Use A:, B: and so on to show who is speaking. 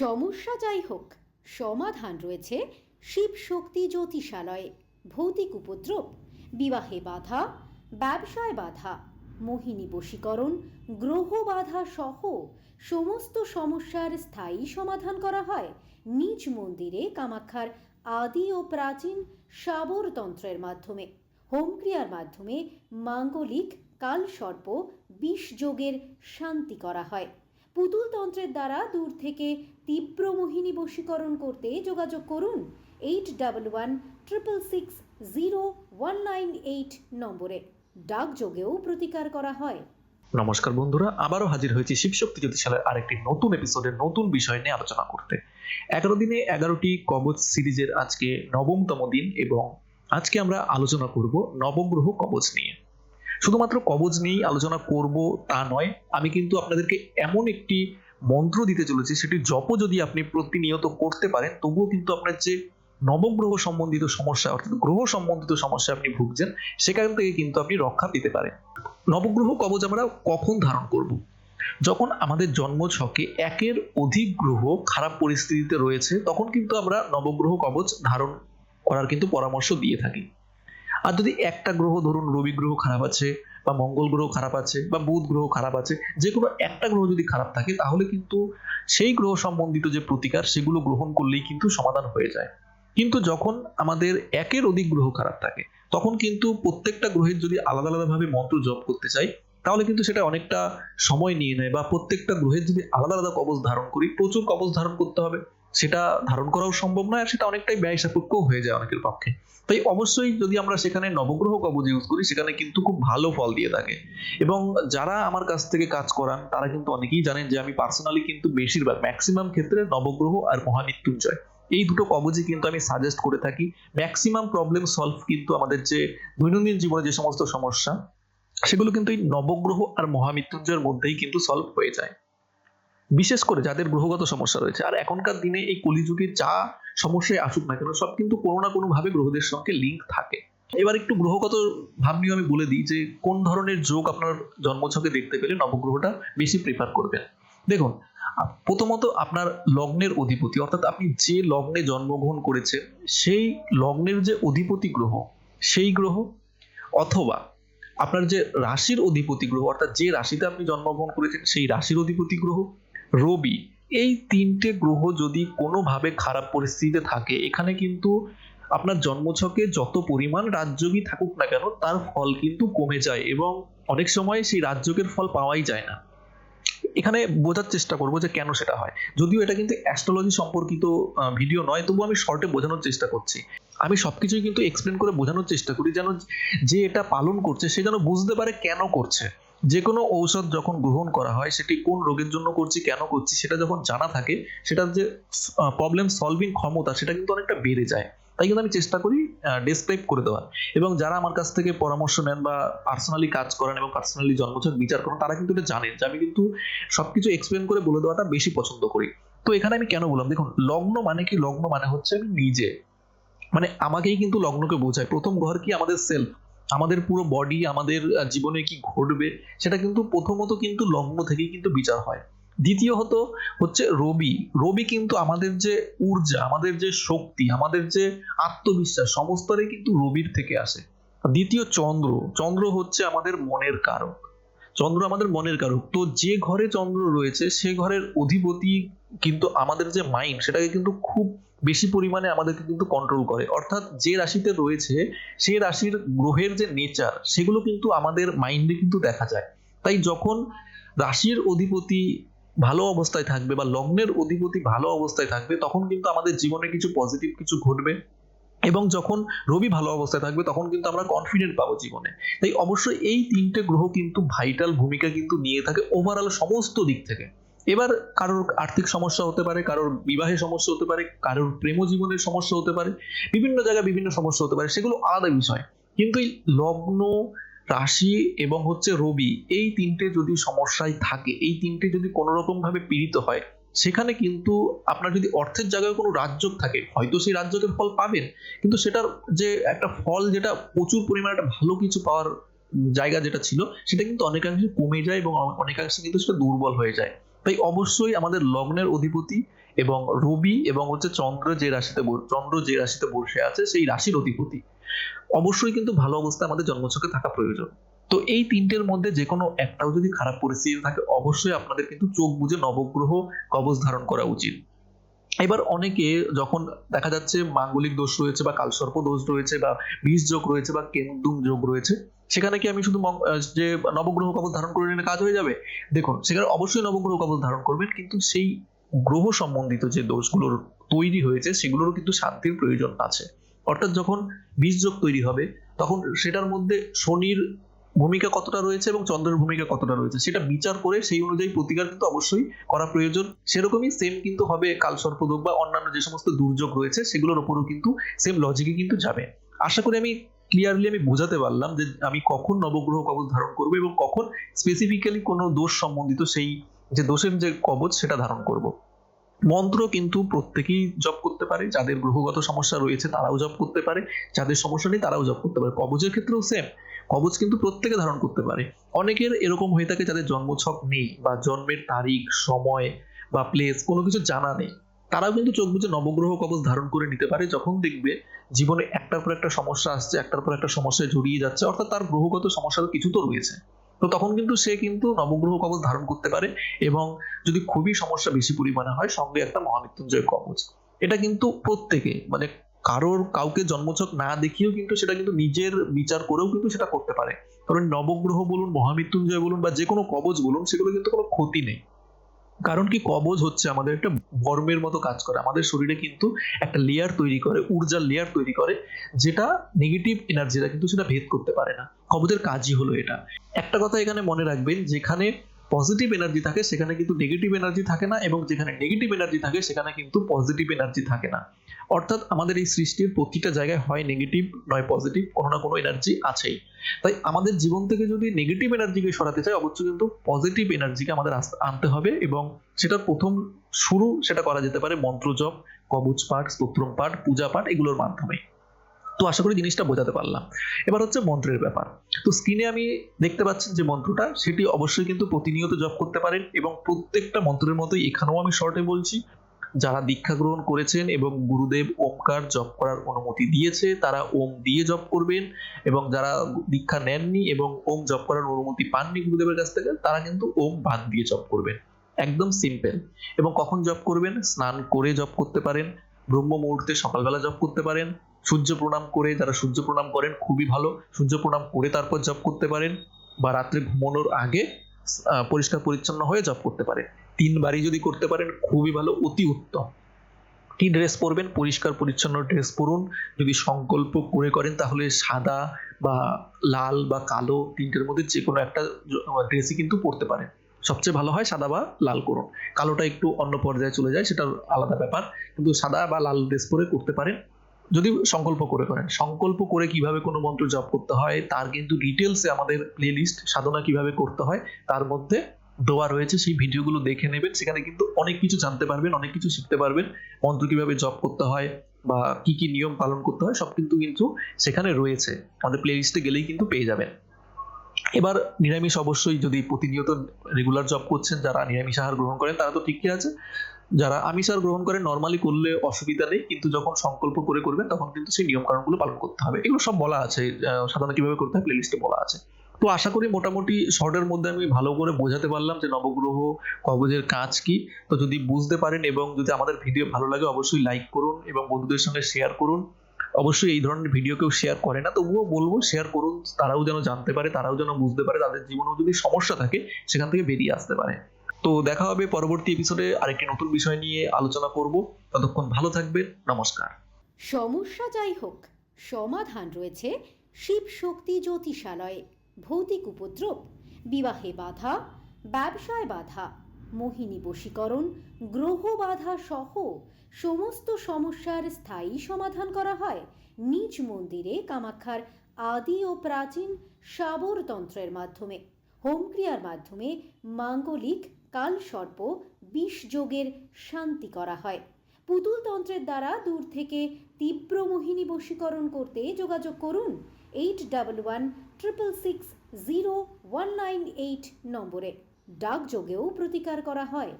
A: সমস্যা যাই হোক, সমাধান রয়েছে শিব শক্তি জ্যোতিষালয়ে। ভৌতিক উপদ্রব, বিবাহে বাধা, ব্যবসায় বাধা, মোহিনী বশীকরণ, গ্রহ বাধা সহ সমস্ত সমস্যার স্থায়ী সমাধান করা হয় নিজ মন্দিরে কামাখ্যার আদি ও প্রাচীন সাবর তন্ত্রের মাধ্যমে। হোমক্রিয়ার মাধ্যমে মাঙ্গলিক কালসর্প বিষ যোগের শান্তি করা হয়। পুতুল তন্ত্রের দ্বারা দূর থেকে তীব্র মোহিনী বশীকরণ করতে যোগাযোগ করুন eight double one triple six zero one nine eight নম্বরে। ডাকযোগেও প্রতিকার করা হয়।
B: নমস্কার বন্ধুরা, আবারও হাজির হয়েছি শিবশক্তি জ্যোতিষালয়ের আরেকটি নতুন এপিসোডের নতুন বিষয় নিয়ে আলোচনা করতে। এগারো দিনে এগারোটি কবচ সিরিজের আজকে নবমতম দিন এবং আজকে আমরা আলোচনা করব নবগ্রহ কবচ নিয়ে। শুধুমাত্র কবচ নিয়েই আলোচনা করব তা নয়, আমি কিন্তু আপনাদেরকে এমন একটি মন্ত্র দিতে চলেছে, সেটি জপ যদি আপনি প্রতিনিয়ত করতে পারেন, তবুও কিন্তু আপনার যে নবগ্রহ সম্বন্ধিত সমস্যা, অর্থাৎ গ্রহ সম্বন্ধিত সমস্যা আপনি ভুগছেন সেখান থেকে কিন্তু আপনি রক্ষা পেতে পারেন। নবগ্রহ কবচ আমরা কখন ধারণ করব? যখন আমাদের জন্ম ছকে একের অধিক গ্রহ খারাপ পরিস্থিতিতে রয়েছে, তখন কিন্তু আমরা নবগ্রহ কবচ ধারণ করার কিন্তু পরামর্শ দিয়ে থাকি। আর যদি একটা গ্রহ ধরুন, রবি গ্রহ খারাপ আছে বা মঙ্গল গ্রহ খারাপ আছে বা বুধ গ্রহ খারাপ আছে, যে কোনো একটা গ্রহ যদি খারাপ থাকে, তাহলে কিন্তু সেই গ্রহ সম্বন্ধিত যে প্রতিকার, সেগুলো গ্রহণ করলেই কিন্তু সমাধান হয়ে যায়। কিন্তু যখন আমাদের একের অধিক গ্রহ খারাপ থাকে, তখন কিন্তু প্রত্যেকটা গ্রহের যদি আলাদা আলাদাভাবে মন্ত্র জপ করতে চাই, তাহলে কিন্তু সেটা অনেকটা সময় নিয়ে নেয় বা প্রত্যেকটা গ্রহের যদি আলাদা আলাদা কবচ ধারণ করি, প্রচুর কবচ ধারণ করতে হবে। সেটা ধারণ করাও সম্ভব নয় আর সেটা অনেকটাই ব্যয় সাপেক্ষও হয়ে যায় অনেকের পক্ষে। তাই অবশ্যই যদি আমরা সেখানে নবগ্রহ কবজ ইউজ করি, সেখানে কিন্তু খুব ভালো ফল দিয়ে থাকে। এবং যারা আমার কাছ থেকে কাজ করান, তারা কিন্তু অনেকেই জানেন যে আমি পার্সোনালি কিন্তু বেশিরভাগ ম্যাক্সিমাম ক্ষেত্রে নবগ্রহ আর মহামৃত্যুঞ্জয়। এই দুটো কবচই কিন্তু আমি সাজেস্ট করে থাকি। ম্যাক্সিমাম প্রবলেম সলভ কিন্তু আমাদের যে দৈনন্দিন জীবনে যে সমস্ত সমস্যা, সেগুলো কিন্তু এই নবগ্রহ আর মহামৃত্যুঞ্জয়ের মধ্যেই কিন্তু সলভ হয়ে যায়। বিশেষ করে যাদের গ্রহগত সমস্যা রয়েছে। আর এখনকার দিনে এই কলিযুগে যা সমস্যায় আসুক না কেন, সব কিন্তু কোনো না কোনো ভাবে গ্রহদের সঙ্গে লিঙ্ক থাকে। এবার একটু গ্রহগত ভাব নিয়ে আমি বলে দিই যে, কোন ধরনের যোগ আপনার জন্মছকে দেখতে পেলে নবগ্রহটা বেশি প্রিফার করবেন? দেখুন, প্রথমত আপনার লগ্নের অধিপতি, অর্থাৎ আপনি যে লগ্নে জন্মগ্রহণ করেছেন, সেই লগ্নের যে অধিপতি গ্রহ, সেই গ্রহ, অথবা আপনার যে রাশির অধিপতি গ্রহ, অর্থাৎ যে রাশিতে আপনি জন্মগ্রহণ করেছেন, সেই রাশির অধিপতি গ্রহ রবি, এই তিনটে গ্রহ যদি কোনোভাবে খারাপ পরিস্থিতিতে থাকে, এখানে কিন্তু আপনার জন্মছকে যত পরিমাণ রাজযোগী থাকুক না কেন, তার ফল কিন্তু কমে যায় এবং অনেক সময় সেই রাজযোগের ফল পাওয়াই যায় না। এখানে বোঝার চেষ্টা করব যে কেন সেটা হয়। যদিও এটা কিন্তু অ্যাস্ট্রোলজি সম্পর্কিত ভিডিও নয় তবু আমি শর্টে বোঝানোর চেষ্টা করছি। আমি সবকিছুই কিন্তু এক্সপ্লেন করে বোঝানোর চেষ্টা করি যেন যে এটা পালন করছে, সে যেন বুঝতে পারে কেন করছে। যে কোনো ঔষধ যখন গ্রহণ করা হয়, সেটি কোন রোগের জন্য করছি, কেন করছি, সেটা যখন জানা থাকে সেটার যে প্রবলেম সলভিং ক্ষমতা, সেটা কিন্তু অনেকটা বেড়ে যায়। তাই কিন্তু আমি চেষ্টা করি ডেসক্রাইব করে দেওয়ার। এবং যারা আমার কাছ থেকে পরামর্শ নেন বা পার্সোনালি কাজ করেন এবং পার্সোনালি জন্মছক বিচার করেন, তারা কিন্তু এটা জানেন যে আমি কিন্তু সবকিছু এক্সপ্লেন করে বলে দেওয়াটা বেশি পছন্দ করি। তো এখানে আমি কেন বললাম? দেখুন, লগ্ন মানে কি? লগ্ন মানে হচ্ছে আমি নিজে। মানে আমাকেই কিন্তু লগ্নকে বোঝায়। প্রথম ঘর কি? আমাদের সেলফ আমাদের পুরো বডি আমাদের জীবনে কি ঘটবে, সেটা কিন্তু প্রথমত কিন্তু লগ্ন থেকেই কিন্তু বিচার হয়। দ্বিতীয়ত হচ্ছে রবি। রবি কিন্তু আমাদের যে ঊর্জা, আমাদের যে শক্তি, আমাদের যে আত্মবিশ্বাস, সমস্তটাই কিন্তু রবির থেকে আসে। দ্বিতীয় চন্দ্র। চন্দ্র হচ্ছে আমাদের মনের কারক। চন্দ্র আমাদের মনের কারক। তো যে ঘরে চন্দ্র রয়েছে, সে ঘরের অধিপতি কিন্তু আমাদের যে মাইন্ড সেটাকে কিন্তু খুব বেশি পরিমাণে আমাদেরকে কিন্তু কন্ট্রোল করে। অর্থাৎ যে রাশিতে রয়েছে, সে রাশির গ্রহের যে নেচার সেগুলো কিন্তু আমাদের মাইন্ডে কিন্তু দেখা যায়। তাই যখন রাশির অধিপতি ভালো অবস্থায় থাকবে বা লগ্নের অধিপতি ভালো অবস্থায় থাকবে, তখন কিন্তু আমাদের জীবনে কিছু পজিটিভ কিছু ঘটবে এবং যখন রবি ভালো অবস্থায় থাকবে, তখন কিন্তু আমরা কনফিডেন্ট পাবো জীবনে। তাই অবশ্যই এই তিনটে গ্রহ কিন্তু ভাইটাল ভূমিকা কিন্তু নিয়ে থাকে ওভারঅল সমস্ত দিক থেকে। এবার কারোর আর্থিক সমস্যা হতে পারে, কারোর বিবাহে সমস্যা হতে পারে, কারোর প্রেম জীবনের সমস্যা হতে পারে, বিভিন্ন জায়গায় বিভিন্ন সমস্যা হতে পারে, সেগুলো আলাদা বিষয়। কিন্তু এই লগ্ন, রাশি এবং হচ্ছে রবি এই তিনটে যদি সমস্যায় থাকে, এই তিনটে যদি কোনো ভাবে পীড়িত হয়, সেখানে কিন্তু আপনার যদি অর্থের জায়গায় কোনো রাজযোগ থাকে, হয়তো সেই রাজযোগের ফল পাবেন, কিন্তু সেটার যে একটা ফল যেটা প্রচুর পরিমাণে একটা ভালো কিছু পাওয়ার জায়গা যেটা ছিল, সেটা কিন্তু অনেকাংশে কমে যায় এবং অনেকাংশে কিন্তু সেটা দুর্বল হয়ে যায়। তাই অবশ্যই আমাদের লগ্নের অধিপতি এবং রবি এবং হচ্ছে চন্দ্র যে রাশিতে চন্দ্র যে রাশিতে বসে আছে, সেই রাশির অধিপতি। অবশ্যই কিন্তু ভালো অবস্থা আমাদের জন্মছকে থাকা প্রয়োজন। তো এই তিনটের মধ্যে যে কোনো একটাও যদি খারাপ পরিস্থিতি থাকে, অবশ্যই আপনাদের কিন্তু চোখ বুঝে নবগ্রহ কবচ ধারণ করা উচিত। এবার অনেকে যখন দেখা যাচ্ছে মাঙ্গলিক দোষ রয়েছে বা কালসর্প দোষ রয়েছে বা বীজ যোগ রয়েছে বা কেন্দুম যোগ রয়েছে, সেখানে কি আমি শুধু যে নবগ্রহ কবল ধারণ করে নিলে কাজ হয়ে যাবে? দেখুন, সেখানে অবশ্যই নবগ্রহ কবল ধারণ করবেন, কিন্তু সেই গ্রহ সম্বন্ধিত যে দোষগুলোর তৈরি হয়েছে, সেগুলোরও কিন্তু শান্তির প্রয়োজন আছে। অর্থাৎ যখন বীজ যোগ তৈরি হবে, তখন সেটার মধ্যে শনির ভূমিকা কতটা রয়েছে এবং চন্দ্রের ভূমিকা কতটা রয়েছে সেটা বিচার করে সেই অনুযায়ী প্রতিকার কিন্তু অবশ্যই করা প্রয়োজন। সেরকমই সেম কিন্তু হবে কালসর্পদোগ বা অন্যান্য যে সমস্ত দুর্যোগ রয়েছে সেগুলোর উপরও কিন্তু সেম লজিকে কিন্তু যাবে। আশা করি আমি ক্লিয়ারলি আমি বোঝাতে পারলাম যে আমি কখন নবগ্রহ কবচ ধারণ করব এবং কখন স্পেসিফিক্যালি কোনো দোষ সম্বন্ধিত সেই যে দোষের যে কবচ সেটা ধারণ করব। মন্ত্র কিন্তু প্রত্যেকেই জপ করতে পারে, যাদের গ্রহগত সমস্যা রয়েছে তারাও জপ করতে পারে, যাদের সমস্যা নেই তারাও জপ করতে পারে। কবচের ক্ষেত্রেও সেম কবচ কিন্তু প্রত্যেকে ধারণ করতে পারে। অনেকের এরকম হয়ে থাকে যাদের জন্মছক নেই বা জন্মের তারিখ, সময় বা প্লেস কোনো কিছু জানা নেই। তারাও কিন্তু চোখ বুঝে নবগ্রহ কবচ ধারণ করে নিতে পারে যখন দেখবে জীবনে একটার পর একটা সমস্যা আসছে, একটার পর একটা সমস্যায় জড়িয়ে যাচ্ছে, অর্থাৎ তার গ্রহগত সমস্যা কিছু তো রয়েছে। তো তখন কিন্তু সে কিন্তু নবগ্রহ কবচ ধারণ করতে পারে এবং যদি খুবই সমস্যা বেশি পরিমাণে হয়, সঙ্গে একটা মহামৃত্যুঞ্জয় কবচ। এটা কিন্তু প্রত্যেকে মানে কারোর কাউকে জন্মছক না দেখিয়েও কিন্তু সেটা কিন্তু নিজের বিচার করেও কিন্তু সেটা করতে পারে। কারণ নবগ্রহ বলুন, মহামৃত্যুঞ্জয় বলুন বা যে কোনো কবচ বলুন, সেগুলো কিন্তু কোনো ক্ষতি নেই। কারণ কি কবজ হচ্ছে আমাদের একটা বর্মের মতো কাজ করে। আমাদের শরীরে কিন্তু একটা লেয়ার তৈরি করে ঊর্জার লেয়ার তৈরি করে, যেটা নেগেটিভ এনার্জিটা কিন্তু সেটা ভেদ করতে পারে না। কবজের কাজই হলো এটা। একটা কথা এখানে মনে রাখবেন, যেখানে পজিটিভ এনার্জি থাকে, সেখানে কিন্তু নেগেটিভ এনার্জি থাকে না এবং যেখানে নেগেটিভ এনার্জি থাকে, সেখানে কিন্তু পজিটিভ এনার্জি থাকে না। অর্থাৎ আমাদের এই সৃষ্টির প্রতিটা জায়গায় হয় নেগেটিভ নয় পজিটিভ কোনো না কোনো এনার্জি আছেই। তাই আমাদের জীবন থেকে যদি নেগেটিভ এনার্জিকে সরাতে চাই, অবশ্যই কিন্তু পজিটিভ এনার্জিকে আমাদের আনতে হবে এবং সেটার প্রথম শুরু সেটা করা যেতে পারে মন্ত্রজপ কবচ পাঠ, স্তোত্রম পাঠ, পূজা পাঠ এগুলোর মাধ্যমে। তো আশা করি জিনিসটা বোঝাতে পারলাম। এবার হচ্ছে মন্ত্রের ব্যাপার। তো স্ক্রিনে আমি দেখতে পাচ্ছেন যে মন্ত্রটা, সেটি অবশ্যই কিন্তু প্রতিনিয়ত জপ করতে পারেন এবং প্রত্যেকটা মন্ত্রের মতোই এখানেও আমি শর্টে বলছি। যারা দীক্ষা গ্রহণ করেছেন এবং গুরুদেব ওমকার জপ করার অনুমতি দিয়েছে, তারা ওম দিয়ে জপ করবেন এবং যারা দীক্ষা নেননি এবং ওম জপ করার অনুমতি পাননি গুরুদেবের কাছ থেকে, তারা কিন্তু ওম বাদ দিয়ে জপ করবেন। একদম সিম্পল এবং কখন জপ করবেন? স্নান করে জপ করতে পারেন, ব্রহ্ম মুহূর্তে সকালবেলা জপ করতে পারেন, সূর্য প্রণাম করে যারা সূর্য প্রণাম করেন, খুবই ভালো, সূর্য প্রণাম করে তারপর জপ করতে পারেন বা রাত্রে ঘুমানোর আগে পরিষ্কার পরিচ্ছন্ন হয়ে জপ করতে পারেন। তিনবারই যদি করতে পারেন, খুবই ভালো, অতি উত্তম। কি ড্রেস পরবেন? পরিষ্কার, পরিচ্ছন্ন ড্রেস পরুন। যদি সংকল্প করে করেন, তাহলে সাদা বা লাল বা কালো তিনটের মধ্যে যে কোনো একটা ড্রেসই কিন্তু পরতে পারেন। সবচেয়ে ভালো হয় সাদা বা লাল করুন। কালোটা একটু অন্য পর্যায়ে চলে যায় সেটা আলাদা ব্যাপার। কিন্তু সাদা বা লাল ড্রেস পরে করতে পারেন। যদি সংকল্প করে করেন। সংকল্প করে কীভাবে কোনো মন্ত্র জপ করতে হয়, তার কিন্তু ডিটেলসে আমাদের প্লে লিস্ট সাধনা কীভাবে করতে হয়, তার মধ্যে দেওয়া রয়েছে, সেই ভিডিওগুলো দেখে নেবেন। সেখানে কিন্তু অনেক কিছু জানতে পারবেন, অনেক কিছু শিখতে পারবেন। মন্ত্র কীভাবে জব করতে হয় বা কি কি নিয়ম পালন করতে হয়, সব কিন্তু কিন্তু সেখানে রয়েছে। আমাদের প্লে লিস্টে গেলেই কিন্তু পেয়ে যাবেন। এবার নিরামিষ অবশ্যই যদি প্রতিনিয়ত রেগুলার জব করছেন, যারা নিরামিষ আহার গ্রহণ করেন, তারা তো ঠিকই আছে। যারা আমিষ আহার গ্রহণ করেন নর্মালি করলে অসুবিধা নেই, কিন্তু যখন সংকল্প করে করবেন, তখন কিন্তু সেই নিয়ম কারণগুলো পালন করতে হবে। এগুলো সব বলা আছে সাধারণত কীভাবে করতে হয় প্লেলিস্টে বলা আছে। তো আশা করি মোটামুটি শর্টের মধ্যে আমি ভালো করে বোঝাতে পারলাম যে নবগ্রহ কবজের কাজ কি। তো যদি বুঝতে পারেন এবং যদি আমাদের ভিডিও ভালো লাগে, অবশ্যই লাইক করুন এবং বন্ধুদের সঙ্গে শেয়ার করুন। অবশ্যই এই ধরনের ভিডিও কেউ শেয়ার করে না, তবুও বলব শেয়ার করুন, তারাও যেন জানতে পারে, তারাও যেন বুঝতে পারে, তাদের জীবনেও যদি সমস্যা থাকে, সেখান থেকে বেরিয়ে আসতে পারে। তো দেখা হবে পরবর্তী এপিসোডে আরেকটি নতুন বিষয় নিয়ে আলোচনা করব। ততক্ষণ ভালো থাকবেন, নমস্কার।
A: সমস্যা যাই হোক, সমাধান রয়েছে শিব শক্তি জ্যোতিষালয়ে। ভৌতিক উপদ্রব, বিবাহে বাধা, ব্যবসায় বাধা, মোহিনী বশীকরণ, গ্রহ বাধা সহ সমস্ত সমস্যার স্থায়ী সমাধান করা হয়। নিজ মন্দিরে কামাখ্যার আদি ও প্রাচীন সাবরতন্ত্রের মাধ্যমে। হোমক্রিয়ার মাধ্যমে মাঙ্গলিক কালসর্প বিষ যোগের শান্তি করা হয়। পুতুল তন্ত্রের দ্বারা দূর থেকে তীব্র মোহিনী বশীকরণ করতে যোগাযোগ করুন। Eight double one triple six zero one nine eight নম্বরে ডাকযোগেও প্রতিকার করা হয়।